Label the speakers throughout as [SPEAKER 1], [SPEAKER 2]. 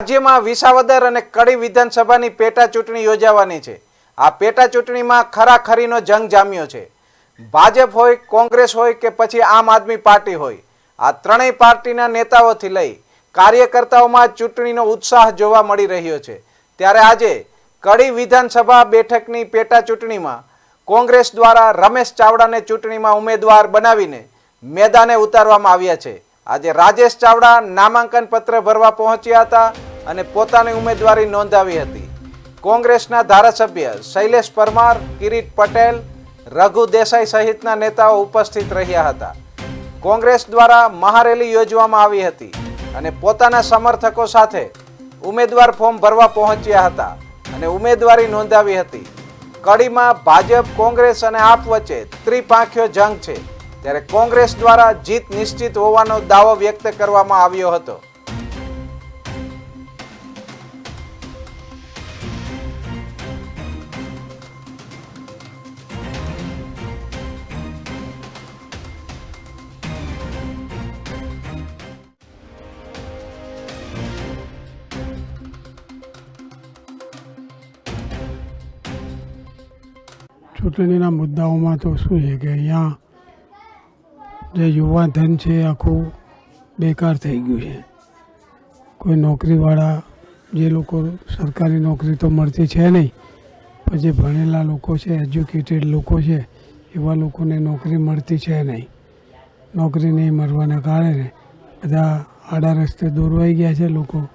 [SPEAKER 1] રાજ્યમાં વિસાવદર અને કડી વિધાનસભાની પેટા ચૂંટણી યોજાવાની છે. આ પેટા ચૂંટણીમાં ખરાખરીનો જંગ જામ્યો છે. ભાજપ હોય, કોંગ્રેસ હોય કે પછી આમ આદમી પાર્ટી હોય, આ ત્રણેય પાર્ટીના નેતાઓથી લઈ કાર્યકર્તાઓમાં ચૂંટણીનો ઉત્સાહ જોવા મળી રહ્યો છે. ત્યારે આજે કડી વિધાનસભા બેઠકની પેટા ચૂંટણીમાં કોંગ્રેસ દ્વારા રમેશ ચાવડાને ચૂંટણીમાં ઉમેદવાર બનાવીને મેદાને ઉતારવામાં આવ્યા છે. આજે રાજેશ ચાવડા નામાંકન પત્ર ભરવા પહોંચ્યા હતા. અને પોતાની ઉમેદવારી નોંધાવી હતી. કોંગ્રેસના ધારાસભ્ય શૈલેષ પરમાર, કિરીટ પટેલ, રઘુ દેસાઈ સહિતના નેતાઓ ઉપસ્થિત રહ્યા હતા. કોંગ્રેસ દ્વારા મહારેલી યોજવામાં આવી હતી અને પોતાના સમર્થકો સાથે ઉમેદવાર ફોર્મ ભરવા પહોંચ્યા હતા અને ઉમેદવારી નોંધાવી હતી. કડીમાં ભાજપ, કોંગ્રેસ અને આપ વચ્ચે ત્રિપાંખ્યો જંગ છે, ત્યારે કોંગ્રેસ દ્વારા જીત નિશ્ચિત હોવાનો દાવો વ્યક્ત કરવામાં આવ્યો હતો.
[SPEAKER 2] ચૂંટણીના મુદ્દાઓમાં તો શું છે કે અહીંયા જે યુવા ધન છે, આખું બેકાર થઈ ગયું છે. કોઈ નોકરીવાળા, જે લોકો સરકારી નોકરી તો મળતી છે નહીં, પણ જે ભણેલા લોકો છે એજ્યુકેટેડ લોકો છે, એવા લોકોને નોકરી મળતી છે નહીં. નોકરી નહીં મળવાના કારણે બધા આડા રસ્તે દોરવાઈ ગયા છે, લોકો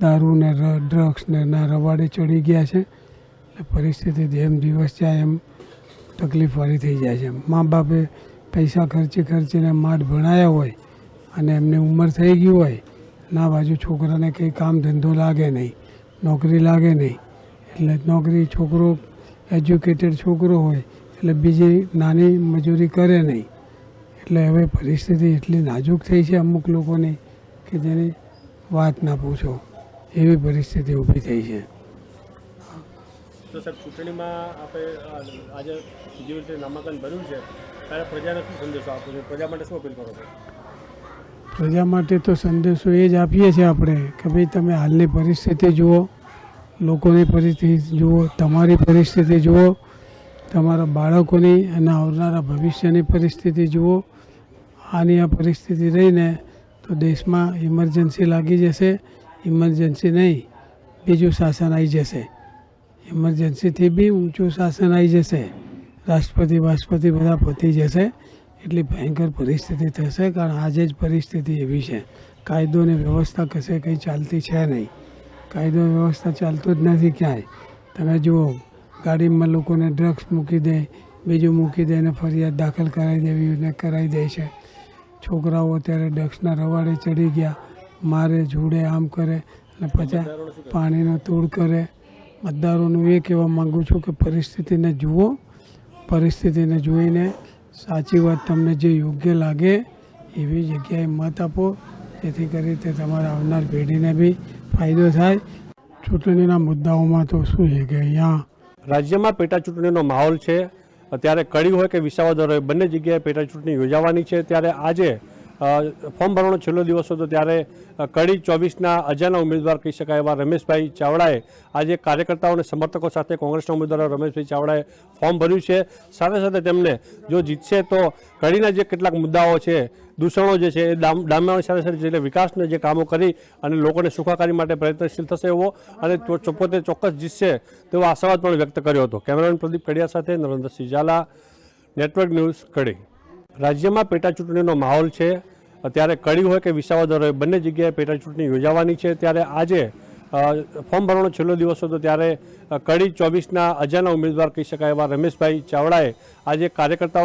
[SPEAKER 2] દારૂ ને ડ્રગ્સ ને રવાડે ચડી ગયા છે. પરિસ્થિતિ જેમ દિવસ જાય એમ તકલીફવાળી થઈ જાય છે. મા બાપે પૈસા ખર્ચી ખર્ચીને માઠ ભણાયા હોય અને એમને ઉંમર થઈ ગઈ હોય, ના બાજુ છોકરાને કંઈ કામ ધંધો લાગે નહીં, નોકરી લાગે નહીં. એટલે નોકરી છોકરો, એજ્યુકેટેડ છોકરો હોય, એટલે બીજી નાની મજૂરી કરે નહીં. એટલે હવે પરિસ્થિતિ એટલી નાજુક થઈ છે અમુક લોકોની કે જેની વાત ના પૂછો, એવી પરિસ્થિતિ ઊભી થઈ છે.
[SPEAKER 3] તો સાહેબ, ચૂંટણીમાં આપણે આજે જેવી રીતે નામાંકન ભર્યું છે ત્યારે પ્રજાને શું સંદેશો આપો છો? પ્રજા માટે શું અપીલ કરો છો?
[SPEAKER 2] પ્રજા માટે તો સંદેશો એ જ આપીએ છીએ આપણે કે ભાઈ, તમે હાલની પરિસ્થિતિ જુઓ, લોકોની પરિસ્થિતિ જુઓ, તમારી પરિસ્થિતિ જુઓ, તમારા બાળકોની અને આવનારા ભવિષ્યની પરિસ્થિતિ જુઓ. આની આ પરિસ્થિતિ રહીને તો દેશમાં ઇમરજન્સી લાગી જશે ઇમરજન્સી નહીં, બીજું શાસન આવી જશે. ઇમરજન્સીથી બી ઊંચું શાસન આવી જશે. રાષ્ટ્રપતિ વાષ્ટ્રપતિ બધા પતી જશે. એટલી ભયંકર પરિસ્થિતિ થશે કારણ આજે જ પરિસ્થિતિ એવી છે. કાયદો અને વ્યવસ્થા કશે કંઈ ચાલતી છે નહીં. કાયદો વ્યવસ્થા ચાલતું જ નથી ક્યાંય. તમે જુઓ, ગાડીમાં લોકોને ડ્રગ્સ મૂકી દે, બીજું મૂકી દે અને ફરિયાદ દાખલ કરાવી દેવી ને કરાવી દે છે. છોકરાઓ અત્યારે ડ્રગ્સના રવાડે ચડી ગયા. મારે જોડે આમ કરે અને પછી પાણીનો તોડ કરે. મતદારોનું એ કહેવા માગું છું કે પરિસ્થિતિને જુઓ. પરિસ્થિતિને જોઈને સાચી વાત તમને જે યોગ્ય લાગે એવી જગ્યાએ મત આપો. જેથી કરી તે તમારા આવનાર પેઢીને બી ફાયદો થાય. ચૂંટણીના મુદ્દાઓમાં તો શું છે કે અહીંયા
[SPEAKER 3] રાજ્યમાં પેટા ચૂંટણીનો માહોલ છે. ત્યારે કડી હોય કે વિસાવદર બંને જગ્યાએ પેટા ચૂંટણી યોજાવાની છે. ત્યારે આજે ફોર્મ ભરવાનો છેલ્લો દિવસ હતો ત્યારે કડી ચોવીસના અજાના ઉમેદવાર કહી શકાય એવા રમેશભાઈ ચાવડાએ આજે કાર્યકર્તાઓ અને સમર્થકો સાથે કોંગ્રેસના ઉમેદવાર રમેશભાઈ ચાવડાએ ફોર્મ ભર્યું છે. સાથે સાથે તેમને જો જીતશે તો કડીના જે કેટલાક મુદ્દાઓ છે, દૂષણો જે છે એ ડામ- ડામવાની સાથે સાથે જે વિકાસના જે કામો કરી અને લોકોને સુખાકારી માટે પ્રયત્નશીલ થશે એવો અને પોતે ચોક્કસ જીતશે તેવો આશાવાદ પણ વ્યક્ત કર્યો હતો. કેમેરામેન પ્રદીપ કડિયા સાથે નરેન્દ્રસિંહ ઝાલા, નેટવર્ક ન્યૂઝ કડી. રાજ્યમાં પેટા ચૂંટણીનો માહોલ છે. ત્યારે કડી હોય કે વિસાવદર હોય, બંને જગ્યાએ પેટા ચૂંટણી યોજાવાની છે. ત્યારે આજે ફોર્મ ભરવાનો છેલ્લો દિવસ હતો ત્યારે કડી ચોવીસના અજાના ઉમેદવાર કહી શકાય એવા રમેશભાઈ ચાવડાએ આજે કાર્યકર્તાઓ